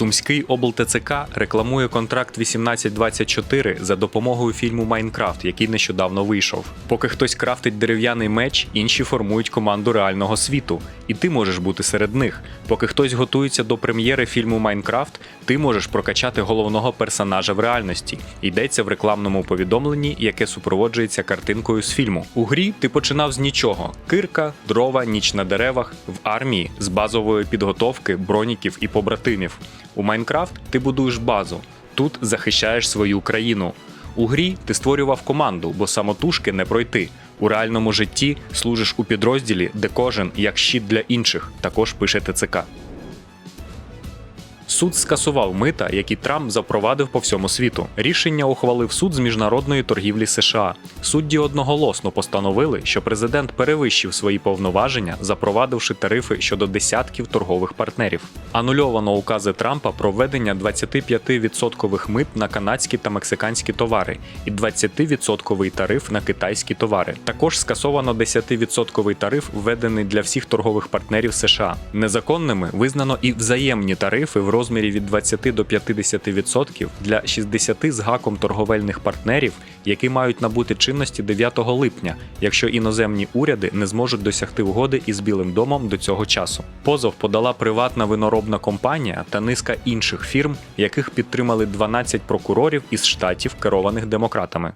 Сумський облТЦК рекламує контракт 1824 за допомогою фільму Майнкрафт, який нещодавно вийшов. Поки хтось крафтить дерев'яний меч, інші формують команду реального світу, і ти можеш бути серед них. Поки хтось готується до прем'єри фільму Майнкрафт, ти можеш прокачати головного персонажа в реальності. Йдеться в рекламному повідомленні, яке супроводжується картинкою з фільму. У грі ти починав з нічого: кирка, дрова, ніч на деревах, в армії з базової підготовки, броніків і побратимів. У Майнкрафт ти будуєш базу. Тут захищаєш свою країну. У грі ти створював команду, бо самотужки не пройти. У реальному житті служиш у підрозділі, де кожен як щит для інших, також пише ТЦК. Суд скасував мита, які Трамп запровадив по всьому світу. Рішення ухвалив суд з міжнародної торгівлі США. Судді одноголосно постановили, що президент перевищив свої повноваження, запровадивши тарифи щодо десятків торгових партнерів. Анульовано укази Трампа про введення 25% мит на канадські та мексиканські товари і 20% тариф на китайські товари. Також скасовано 10% тариф, введений для всіх торгових партнерів США. Незаконними визнано і взаємні тарифи в розмірі від 20 до 50% для 60 з гаком торговельних партнерів, які мають набути чинності 9 липня, якщо іноземні уряди не зможуть досягти угоди із Білим домом до цього часу. Позов подала приватна виноробна компанія та низка інших фірм, яких підтримали 12 прокурорів із штатів, керованих демократами.